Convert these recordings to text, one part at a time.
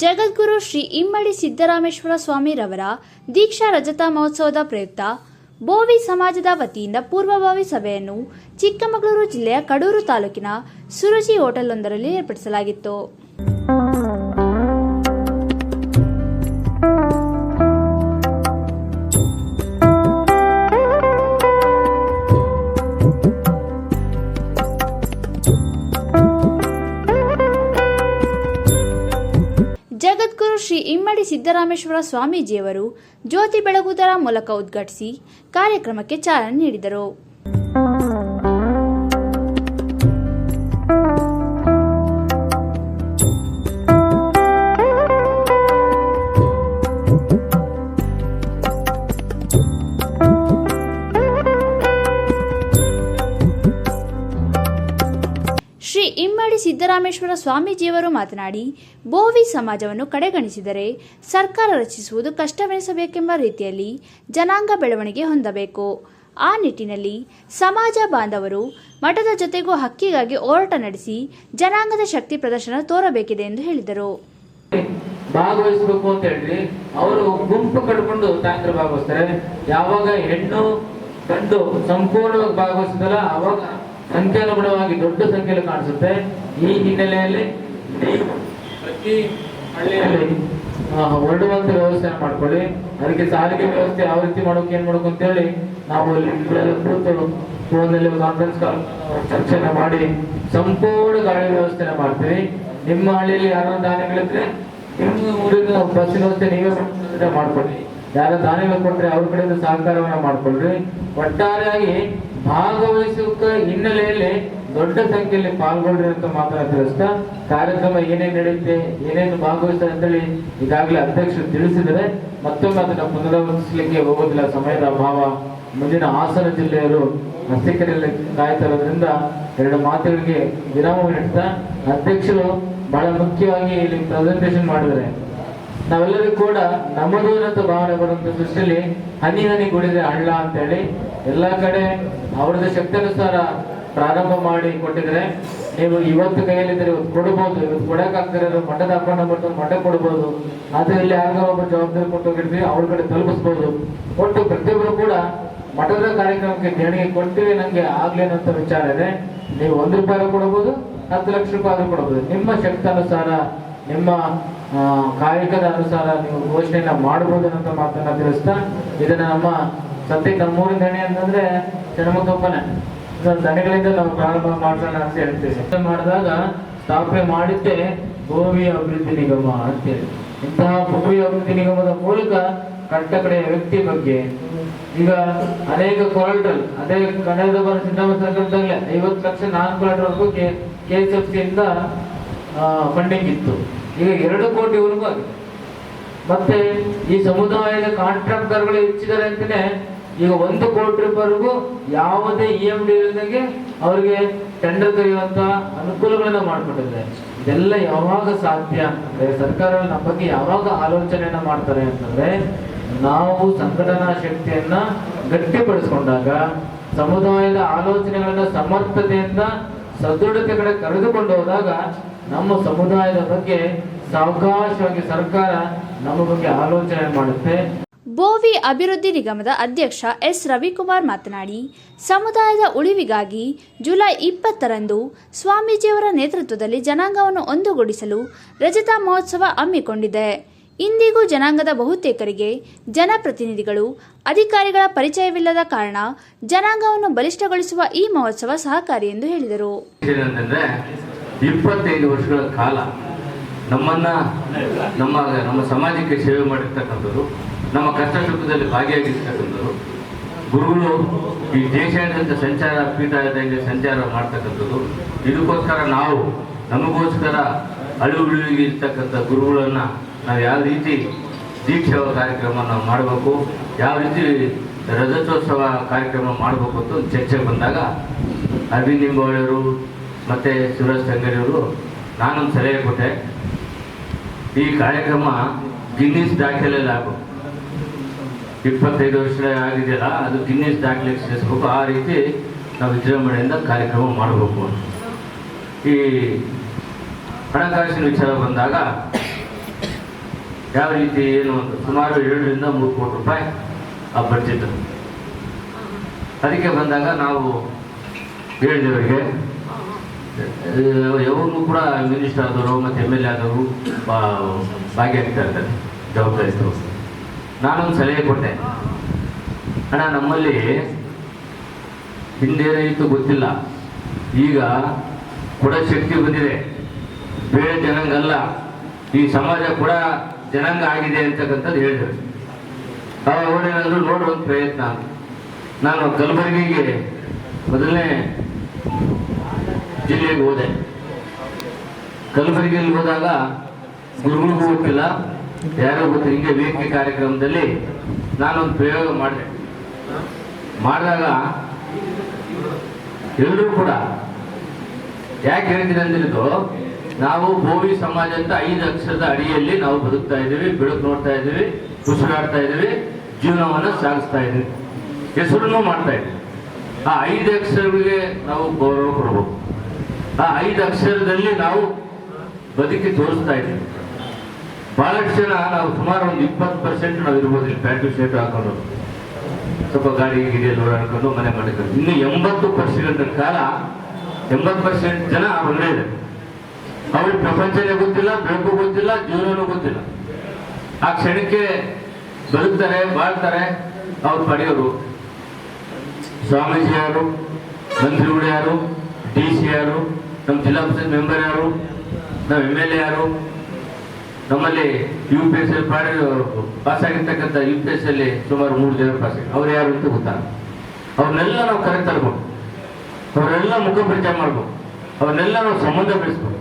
ಜಗದ್ಗುರು ಶ್ರೀ ಇಮ್ಮಡಿ ಸಿದ್ದರಾಮೇಶ್ವರ ಸ್ವಾಮಿರವರ ದೀಕ್ಷಾ ರಜತ ಮಹೋತ್ಸವದ ಪ್ರಯುಕ್ತ ಬೋವಿ ಸಮಾಜದ ವತಿಯಿಂದ ಪೂರ್ವಭಾವಿ ಸಭೆಯನ್ನು ಚಿಕ್ಕಮಗಳೂರು ಜಿಲ್ಲೆಯ ಕಡೂರು ತಾಲೂಕಿನ ಸುರುಜಿ ಹೋಟೆಲ್ವೊಂದರಲ್ಲಿ ಏರ್ಪಡಿಸಲಾಗಿತ್ತು. ಶ್ರೀ ಇಮ್ಮಡಿ ಸಿದ್ದರಾಮೇಶ್ವರ ಸ್ವಾಮೀಜಿಯವರು ಜ್ಯೋತಿ ಬೆಳಗುವುದರ ಮೂಲಕ ಉದ್ಘಾಟಿಸಿ ಕಾರ್ಯಕ್ರಮಕ್ಕೆ ಚಾಲನೆ ನೀಡಿದರು. ಸಿದ್ದರಾಮೇಶ್ವರ ಸ್ವಾಮೀಜಿಯವರು ಮಾತನಾಡಿ, ಬೋವಿ ಸಮಾಜವನ್ನು ಕಡೆಗಣಿಸಿದರೆ ಸರ್ಕಾರ ರಚಿಸುವುದು ಕಷ್ಟವೆನಿಸಬೇಕೆಂಬ ರೀತಿಯಲ್ಲಿ ಜನಾಂಗ ಬೆಳವಣಿಗೆ ಹೊಂದಬೇಕು. ಆ ನಿಟ್ಟಿನಲ್ಲಿ ಸಮಾಜ ಬಾಂಧವರು ಮಠದ ಜೊತೆಗೂ ಹಕ್ಕಿಗಾಗಿ ಹೋರಾಟ ನಡೆಸಿ ಜನಾಂಗದ ಶಕ್ತಿ ಪ್ರದರ್ಶನ ತೋರಬೇಕಿದೆ ಎಂದು ಹೇಳಿದರು. ಭಾಗವಹಿಸಬೇಕು ಅಂತ ಹೇಳಿ ಅವರು ಗುಂಪು ಕಟ್ಕೊಂಡು ಭಾಗವಹಿಸ್ತಾರೆ. ಯಾವಾಗ ಹೆಣ್ಣು ಗಂಡು ಸಂಪೂರ್ಣವಾಗಿ ಭಾಗವಹಿಸಿದಲ್ಲ ಅವಾಗ ಸಂಖ್ಯಾನುಗುಣವಾಗಿ ದೊಡ್ಡ ಸಂಖ್ಯೆಯಲ್ಲಿ ಕಾಣಿಸುತ್ತೆ. ಈ ಹಿನ್ನೆಲೆಯಲ್ಲಿ ಪ್ರತಿ ಹಳ್ಳಿಯಲ್ಲಿ ಹೊರಡುವಂತ ವ್ಯವಸ್ಥೆ ಮಾಡ್ಕೊಳ್ಳಿ. ಅದಕ್ಕೆ ಸಾರಿಗೆ ವ್ಯವಸ್ಥೆ ಯಾವ ರೀತಿ ಮಾಡೋಕೆ, ಏನ್ ಮಾಡೋಕೆ ಅಂತ ಹೇಳಿ ನಾವು ಕೂತು ಫೋನಲ್ಲಿ ಕಾನ್ಫರೆನ್ಸ್ ಕಾಲ್ ಚರ್ಚೆನ ಮಾಡಿ ಸಂಪೂರ್ಣ ಗಾಳಿ ವ್ಯವಸ್ಥೆನ ಮಾಡ್ತೀವಿ. ನಿಮ್ಮ ಹಳ್ಳಿಯಲ್ಲಿ ಯಾರು ದಾನಿಗಳಿದ್ರೆ ನಿಮ್ಮ ಊರಿನ ಬಸ್ಸಿನ ವ್ಯವಸ್ಥೆ ನೀವೇ ಮಾಡ್ಕೊಳ್ಳಿ. ಯಾರ ದಾನಿಗಳು ಕೊಟ್ಟರೆ ಅವ್ರ ಕಡೆಯಿಂದ ಸಹಕಾರವನ್ನು ಮಾಡ್ಕೊಳ್ರಿ. ಒಟ್ಟಾರೆಯಾಗಿ ಭಾಗವಹಿಸುವ ಹಿನ್ನೆಲೆಯಲ್ಲಿ ದೊಡ್ಡ ಸಂಖ್ಯೆಯಲ್ಲಿ ಪಾಲ್ಗೊಳ್ರಿ ಅಂತ ಮಾತ್ರ ತಿಳಿಸ್ತಾ ಕಾರ್ಯಕ್ರಮ ಏನೇನು ನಡೆಯುತ್ತೆ, ಏನೇನು ಭಾಗವಹಿಸ್ತಾರೆ ಅಂತೇಳಿ ಈಗಾಗಲೇ ಅಧ್ಯಕ್ಷರು ತಿಳಿಸಿದರೆ ಮತ್ತೊಮ್ಮೆ ಅದನ್ನು ಪುನರಾವರ್ತಿಸಲಿಕ್ಕೆ ಹೋಗೋದಿಲ್ಲ. ಸಮಯದ ಅಭಾವ. ಮುಂದಿನ ಹಾಸನ ಜಿಲ್ಲೆಯವರು ರಸ್ತೆಕರೆಯಲ್ಲಿ ಕಾಯ್ತಾ ಇರೋದ್ರಿಂದ ಎರಡು ಮಾತುಗಳಿಗೆ ವಿರಾಮ ನೀಡ್ತಾ ಅಧ್ಯಕ್ಷರು ಬಹಳ ಮುಖ್ಯವಾಗಿ ಇಲ್ಲಿ ಪ್ರೆಸೆಂಟೇಷನ್ ಮಾಡಿದ್ದಾರೆ. ನಾವೆಲ್ಲರೂ ಕೂಡ ನಮ್ಮದೂ ಅಂತ ಭಾವನೆ ಬರುವಂತ ದೃಷ್ಟಿಯಲ್ಲಿ ಹನಿ ಹನಿ ಗುಡಿದೆ ಹಳ್ಳ ಅಂತ ಹೇಳಿ ಎಲ್ಲ ಕಡೆ ಅವ್ರದ್ದು ಶಕ್ತಿಯನುಸಾರ ಪ್ರಾರಂಭ ಮಾಡಿ ಕೊಟ್ಟಿದ್ರೆ ನೀವು ಇವತ್ತು ಕೈಯಲ್ಲಿದ್ದರೆ ಇವತ್ತು ಕೊಡ್ಬೋದು, ಇವತ್ತು ಕೊಡಕ್ ಆಗ್ತಿರೋ ಮಠದ ಅಪ್ಪಣ್ಣ ನಂಬರ್ ಮಠ ಕೊಡ್ಬೋದು. ಅದು ಇಲ್ಲಿ ಯಾರೋ ಒಬ್ಬ ಜವಾಬ್ದಾರಿ ಕೊಟ್ಟು ಹೋಗಿರ್ತೀವಿ, ಅವ್ರ ಕಡೆ ತಲುಪಿಸ್ಬೋದು. ಒಟ್ಟು ಪ್ರತಿಯೊಬ್ಬರು ಕೂಡ ಮಠದ ಕಾರ್ಯಕ್ರಮಕ್ಕೆ ದೇಣಿಗೆ ಕೊಡ್ತೀವಿ ನಂಗೆ ಆಗ್ಲೇನಂತ ವಿಚಾರ ಇದೆ. ನೀವು ಒಂದು ರೂಪಾಯಿ ಕೊಡಬಹುದು ಹತ್ತು ಲಕ್ಷ ರೂಪಾಯಿ ಆದ್ರೂ ಕೊಡಬಹುದು ನಿಮ್ಮ ಶಕ್ತಿ ಅನುಸಾರ ನಿಮ್ಮ ಕಾಯಕದ ಅನುಸಾರ ನೀವು ಘೋಷಣೆಯನ್ನ ಮಾಡಬಹುದು ಅಂತ ಮಾತನ್ನ ತಿಳಿಸ್ತಾ ಇದನ್ನ ನಮ್ಮ ಸದ್ಯಕ್ಕೆ ನಮ್ಮೂರಿನ ದಣಿ ಅಂತಂದ್ರೆ ಚಣಮಕೊಪ್ಪನೆ ದಣಿಗಳಿಂದ ನಾವು ಪ್ರಾರಂಭ ಮಾಡೋಣ ಅಂತ ಹೇಳ್ತೀವಿ. ಮಾಡಿದಾಗ ಸ್ಥಾಪನೆ ಮಾಡಿದ್ದೆ ಭೂಮಿ ಅಭಿವೃದ್ಧಿ ನಿಗಮ ಅಂತೇಳಿ ಇಂತಹ ಭೂಮಿ ಅಭಿವೃದ್ಧಿ ನಿಗಮದ ಮೂಲಕ ಕಟ್ಟ ಕಡೆಯ ವ್ಯಕ್ತಿ ಬಗ್ಗೆ ಈಗ ಅನೇಕ ಕೊರಲ್ಟಲ್ ಅದೇ ಕನ್ನಡದ ಬರ ಸರ್ಕಾರದಾಗಲೇ ಐವತ್ತು ಲಕ್ಷ ನಾನ್ ಬಗ್ಗೆ ಕೆ ಎಸ್ ಎಫ್ ಸಿಯಿಂದ ಫಂಡಿಂಗ್ ಇತ್ತು. ಈಗ ಎರಡು ಕೋಟಿವರೆಗೂ ಆಗಿದೆ. ಮತ್ತೆ ಈ ಸಮುದಾಯದ ಕಾಂಟ್ರಾಕ್ಟರ್ಗಳು ಹೆಚ್ಚಿದ್ದಾರೆ ಅಂತಲೇ ಈಗ ಒಂದು ಕೋಟಿ ರೂಪಾಯಿವರೆಗೂ ಯಾವುದೇ ಇ ಎಂ ಡಿ ಇಲ್ಲದಂಗೆ ಅವರಿಗೆ ಟೆಂಡರ್ ಕರೆಯುವಂತ ಅನುಕೂಲಗಳನ್ನ ಮಾಡಿಕೊಟ್ಟಿದ್ದಾರೆ ಇದೆಲ್ಲ ಯಾವಾಗ ಸಾಧ್ಯ ಅಂದ್ರೆ ಸರ್ಕಾರ ನಮ್ಮ ಬಗ್ಗೆ ಯಾವಾಗ ಆಲೋಚನೆಯನ್ನ ಮಾಡ್ತಾರೆ ಅಂತಂದ್ರೆ ನಾವು ಸಂಘಟನಾ ಶಕ್ತಿಯನ್ನ ಗಟ್ಟಿಪಡಿಸಿಕೊಂಡಾಗ ಸಮುದಾಯದ ಆಲೋಚನೆಗಳನ್ನ ಸಮರ್ಥತೆಯಿಂದ ಸದೃಢತೆ ಕಡೆ ಕರೆದುಕೊಂಡು ಹೋದಾಗ ನಮ್ಮ ಸಮುದಾಯದ ಬಗ್ಗೆ ಸಾವಕಾಶವಾಗಿ ಸರ್ಕಾರ ನಮ್ಮ ಬಗ್ಗೆ ಆಲೋಚನೆ ಮಾಡುತ್ತೆ. ಬೋವಿ ಅಭಿವೃದ್ಧಿ ನಿಗಮದ ಅಧ್ಯಕ್ಷ ಎಸ್ ರವಿಕುಮಾರ್ ಮಾತನಾಡಿ, ಸಮುದಾಯದ ಉಳಿವಿಗಾಗಿ ಜುಲೈ ಇಪ್ಪತ್ತರಂದು ಸ್ವಾಮೀಜಿಯವರ ನೇತೃತ್ವದಲ್ಲಿ ಜನಾಂಗವನ್ನು ಒಂದುಗೂಡಿಸಲು ರಜತಾ ಮಹೋತ್ಸವ ಹಮ್ಮಿಕೊಂಡಿದೆ. ಇಂದಿಗೂ ಜನಾಂಗದ ಬಹುತೇಕರಿಗೆ ಜನಪ್ರತಿನಿಧಿಗಳು ಅಧಿಕಾರಿಗಳ ಪರಿಚಯವಿಲ್ಲದ ಕಾರಣ ಜನಾಂಗವನ್ನು ಬಲಿಷ್ಠಗೊಳಿಸುವ ಈ ಮಹೋತ್ಸವ ಸಹಕಾರಿ ಎಂದು ಹೇಳಿದರು. ಇಪ್ಪತ್ತೈದು ವರ್ಷಗಳ ಕಾಲ ನಮ್ಮನ್ನ, ನಮ್ಮ ನಮ್ಮ ಸಮಾಜಕ್ಕೆ ಸೇವೆ ಮಾಡಿರ್ತಕ್ಕಂಥದ್ದು ನಮ್ಮ ಕಷ್ಟ ಸುಖದಲ್ಲಿ ಭಾಗಿಯಾಗಿರ್ತಕ್ಕಂಥದ್ದು ಗುರುಗಳು ಈ ದೇಶಾದ್ಯಂತ ಸಂಚಾರ ಪೀಠ ಸಂಚಾರ ಮಾಡ್ತಕ್ಕಂಥದ್ದು ಇದಕ್ಕೋಸ್ಕರ ನಾವು ನಮಗೋಸ್ಕರ ಅಳುವಳಿಗೆ ಇರ್ತಕ್ಕಂಥ ಗುರುಗಳನ್ನ ನಾವು ಯಾವ ರೀತಿ ದೀಕ್ಷೆ ಕಾರ್ಯಕ್ರಮ ನಾವು ಮಾಡಬೇಕು, ಯಾವ ರೀತಿ ರಜತೋತ್ಸವ ಕಾರ್ಯಕ್ರಮ ಮಾಡಬೇಕು ಅಂತ ಚರ್ಚೆ ಬಂದಾಗ ಅರವಿಂದ್ ನಿಂಬಾಳಿಯವರು ಮತ್ತು ಶಿವರಾಜ್ ಸಂಗರಿಯವರು ನಾನೊಂದು ಸಲಹೆ ಕೊಟ್ಟೆ. ಈ ಕಾರ್ಯಕ್ರಮ ಗಿನ್ನಿಸ್ ದಾಖಲೆಯಲ್ಲಿ ಆಗಬೇಕು ಇಪ್ಪತ್ತೈದು ವರ್ಷ ಆಗಿದೆಯಲ್ಲ, ಅದು ಗಿನ್ನಿಸ್ ದಾಖಲೆ ಸೇರಿಸ್ಬೇಕು ಆ ರೀತಿ ನಾವು ವಿಜೃಂಭಣೆಯಿಂದ ಕಾರ್ಯಕ್ರಮ ಮಾಡಬೇಕು ಈ ಹಣಕಾಸಿನ ವಿಚಾರ ಬಂದಾಗ ಯಾವ ರೀತಿ ಏನು ಅಂತ ಸುಮಾರು ಏಳರಿಂದ ಮೂರು ಕೋಟಿ ರೂಪಾಯಿ ಆ ಬಡ್ಜೆಟ್ ಅದಕ್ಕೆ ಬಂದಾಗ ನಾವು ಹೇಳಿದವರಿಗೆ ಯಾವಾಗಲೂ ಕೂಡ ಮಿನಿಸ್ಟರ್ ಆದವರು ಮತ್ತು ಎಂ ಎಲ್ ಎ ಆದವರು ಭಾಗಿಯಾಗ್ತಾ ಇರ್ತಾರೆ ಜವಾಬ್ದಾರಿಸ್ತರು ನಾನೊಂದು ಸಲಹೆ ಕೊಟ್ಟೆ. ಅಣ್ಣ, ನಮ್ಮಲ್ಲಿ ಹಿಂದೇನಾಯಿತು ಗೊತ್ತಿಲ್ಲ. ಈಗ ಕೂಡ ಶಕ್ತಿ ಬಂದಿದೆ. ಬೇರೆ ಜನಾಂಗ ಅಲ್ಲ. ಈ ಸಮಾಜ ಕೂಡ ಜನಾಂಗ ಆಗಿದೆ ಅಂತಕ್ಕಂಥದ್ದು ಹೇಳಿದರು. ಅವರೇನಾದ್ರು ನೋಡುವ ಪ್ರಯತ್ನ. ನಾನು ಕಲಬುರಗಿಗೆ ಮೊದಲನೇ ಜಿಲ್ಲೆಗೆ ಹೋದೆ. ಕಲಬುರಗಿಯಲ್ಲಿ ಹೋದಾಗ ಗುರುಗಳಿಗೂ ಗೊತ್ತಿಲ್ಲ. ಯಾರೋ ಗೊತ್ತು, ಹಿಂಗೆ ವೇದಿಕೆ ಕಾರ್ಯಕ್ರಮದಲ್ಲಿ ನಾನೊಂದು ಪ್ರಯೋಗ ಮಾಡಿದೆ. ಮಾಡಿದಾಗ ಎಲ್ಲರೂ ಕೂಡ ಯಾಕೆ ಹೇಳ್ತೀನಿ ಅಂದಿದ್ದು ನಾವು ಭೋವಿ ಸಮಾಜ ಅಂತ ಐದು ಅಕ್ಷರದ ಅಡಿಯಲ್ಲಿ ನಾವು ಬದುಕ್ತಾ ಇದ್ದೀವಿ, ಬೆಳಕು ನೋಡ್ತಾ ಇದ್ದೀವಿ, ಉಸಿರಾಡ್ತಾ ಇದ್ದೀವಿ, ಜೀವನವನ್ನು ಸಾಗಿಸ್ತಾ ಇದ್ದೀವಿ. ಹೆಸರನ್ನು ಮಾಡ್ತಾ ಇದ್ದೀವಿ. ಆ ಐದು ಅಕ್ಷರಗಳಿಗೆ ನಾವು ಗೌರವ ಕೊಡಬೇಕು. ಆ ಐದು ಅಕ್ಷರದಲ್ಲಿ ನಾವು ಬದುಕಿ ತೋರಿಸ್ತಾ ಇದ್ದೀವಿ. ಬಹಳಷ್ಟು ಜನ ನಾವು ಸುಮಾರು ಒಂದು ಇಪ್ಪತ್ತು ಪರ್ಸೆಂಟ್ ನಾವು ಇರ್ಬೋದು ಇಲ್ಲಿ ಪ್ಯಾಂಟು, ಶರ್ಟ್ ಹಾಕೊಂಡು. ಸ್ವಲ್ಪ ಗಾಡಿ ಗಿಡಿಯಲ್ಲಿ ಓಡಾಡ್ಕೊಂಡು ಮನೆ ಮಾಡಿಕೊಂಡು ಇನ್ನು ಎಂಬತ್ತು ಪರ್ಸೆಂಟ್ ಕಾಲ, ಎಂಬತ್ತು ಪರ್ಸೆಂಟ್ ಜನ ಹೊರಗಡೆ ಇದೆ ಅವ್ರಿಗೆ ಪ್ರಪಂಚನೇ ಗೊತ್ತಿಲ್ಲ ಬೆಳಕು ಗೊತ್ತಿಲ್ಲ, ಜೀವನನೂ ಗೊತ್ತಿಲ್ಲ. ಆ ಕ್ಷಣಕ್ಕೆ ಬದುಕ್ತಾರೆ, ಬಾಳ್ತಾರೆ ಅವ್ರು ಪಡೆಯೋರು. ಸ್ವಾಮೀಜಿ ಯಾರು? ಮಂತ್ರಿಗಳು ಯಾರು? ಡಿ ಸಿ ಯಾರು? ನಮ್ಮ ಜಿಲ್ಲಾ ಪರಿಷತ್ ಮೆಂಬರ್ ಯಾರು? ನಮ್ಮ ಎಂ ಎಲ್ ಎ ಯಾರು? ನಮ್ಮಲ್ಲಿ ಯು ಪಿ ಎಸ್ ಪಾಡಿ ಪಾಸ್ ಆಗಿರ್ತಕ್ಕಂಥ ಯು ಪಿ ಎಸ್ ಅಲ್ಲಿ ಸುಮಾರು ಮೂರು ಜನ ಪಾಸ್ ಅವ್ರು ಯಾರು ಅಂತ ಗೊತ್ತಾ? ಅವ್ರನ್ನೆಲ್ಲ ನಾವು ಕರೆ ತರ್ಬೇಕು ಅವರೆಲ್ಲ ಮುಖ ಪರಿಚಯ ಮಾಡ್ಬೇಕು ಅವ್ರನ್ನೆಲ್ಲ ನಾವು ಸಂಬಂಧ ಬೆಳೆಸ್ಬೇಕು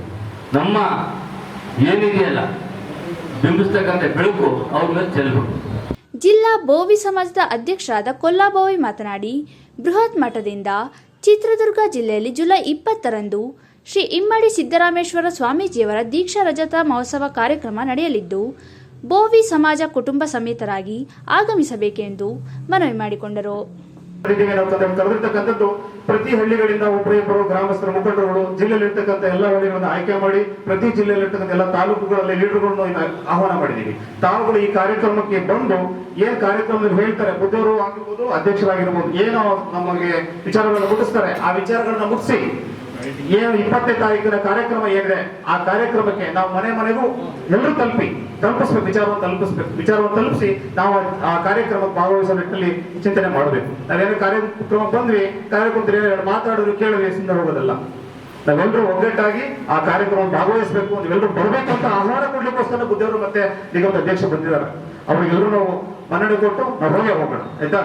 ನಮ್ಮ ಏನಿದೆಯಲ್ಲ, ಬಿಂಬಿಸ್ತಕ್ಕಂಥ ಬೆಳಕು ಅವ್ರ ಮೇಲೆ ಚೆಲ್ಬೇಕು ಜಿಲ್ಲಾ ಬೋವಿ ಸಮಾಜದ ಅಧ್ಯಕ್ಷರಾದ ಕೊಲ್ಲಾಬೋವಿ ಮಾತನಾಡಿ, ಬೃಹತ್ ಮಠದಿಂದ ಚಿತ್ರದುರ್ಗ ಜಿಲ್ಲೆಯಲ್ಲಿ ಜುಲೈ ಇಪ್ಪತ್ತರಂದು ಶ್ರೀ ಇಮ್ಮಡಿ ಸಿದ್ದರಾಮೇಶ್ವರ ಸ್ವಾಮೀಜಿಯವರ ದೀಕ್ಷಾ ರಜತ ಮಹೋತ್ಸವ ಕಾರ್ಯಕ್ರಮ ನಡೆಯಲಿದ್ದು, ಬೋವಿ ಸಮಾಜ ಕುಟುಂಬ ಸಮೇತರಾಗಿ ಆಗಮಿಸಬೇಕೆಂದು ಮನವಿ ಮಾಡಿಕೊಂಡರು. ನಾವು ಪ್ರತಿ ಹಳ್ಳಿಗಳಿಂದ ಒಬ್ಬರಿಬ್ಬರು ಗ್ರಾಮಸ್ಥರ, ಮುಖಂಡರುಗಳು, ಜಿಲ್ಲೆಯಲ್ಲಿರ್ತಕ್ಕಂಥ ಎಲ್ಲ ಹಳ್ಳಿಗಳನ್ನು ಆಯ್ಕೆ ಮಾಡಿ, ಪ್ರತಿ ಜಿಲ್ಲೆಯಲ್ಲಿರ್ತಕ್ಕಂಥ ಎಲ್ಲ ತಾಲೂಕುಗಳಲ್ಲಿ ಲೀಡರ್ಗಳನ್ನು ಆಹ್ವಾನ ಮಾಡಿದ್ದೀವಿ. ತಾವುಗಳು ಈ ಕಾರ್ಯಕ್ರಮಕ್ಕೆ ಬಂದು ಏನ್ ಕಾರ್ಯಕ್ರಮದಲ್ಲಿ ಹೇಳ್ತಾರೆ ಬುದ್ಧರು ಆಗಿರ್ಬೋದು, ಅಧ್ಯಕ್ಷರಾಗಿರ್ಬೋದು, ಏನೋ ನಮಗೆ ವಿಚಾರಗಳನ್ನು ಮುಟ್ಟಿಸ್ತಾರೆ. ಆ ವಿಚಾರಗಳನ್ನ ಮುಗಿಸಿ ಏನು ಇಪ್ಪತ್ತನೇ ತಾರೀಕಿನ ಕಾರ್ಯಕ್ರಮ ಏನಿದೆ ಆ ಕಾರ್ಯಕ್ರಮಕ್ಕೆ ನಾವು ಮನೆ ಮನೆಗೂ ಎಲ್ಲರೂ ತಲುಪಿ, ತಲುಪಿಸ್ಬೇಕು, ವಿಚಾರವನ್ನು ತಲುಪಿಸ್ಬೇಕು. ವಿಚಾರವನ್ನು ತಲುಪಿಸಿ ನಾವು ಆ ಕಾರ್ಯಕ್ರಮಕ್ಕೆ ಭಾಗವಹಿಸೋ ನಿಟ್ಟಿನಲ್ಲಿ ಚಿಂತನೆ ಮಾಡಬೇಕು. ನಾವೇನು ಕಾರ್ಯಕ್ರಮ ಬಂದ್ವಿ ಕಾರ್ಯಕ್ರಮದಲ್ಲಿ ಏನಾದ್ರು ಮಾತಾಡಿದ್ರು, ಕೇಳಿದ್ರೆ ಸುಮ್ಮನೆ ಹೋಗೋದಲ್ಲ. ನಾವೆಲ್ಲರೂ ಒಗ್ಗಟ್ಟಾಗಿ ಆ ಕಾರ್ಯಕ್ರಮ ಭಾಗವಹಿಸಬೇಕು ನೀವೆಲ್ಲರೂ ಬರಬೇಕು ಅಂತ ಆಹ್ವಾನ ಕೊಡ್ಲಿಕ್ಕೋಸ್ಕರ ಬುದ್ಧಿಯವರು ಮತ್ತೆ ನಿಗಮದ ಅಧ್ಯಕ್ಷ ಬಂದಿದ್ದಾರೆ. ಅವ್ರಿಗೆಲ್ಲರೂ ನಾವು ಮನ್ನಣೆ ಕೊಟ್ಟು ನಾವು ಹೋಗೇ ಹೋಗೋಣ, ಆಯ್ತಾ?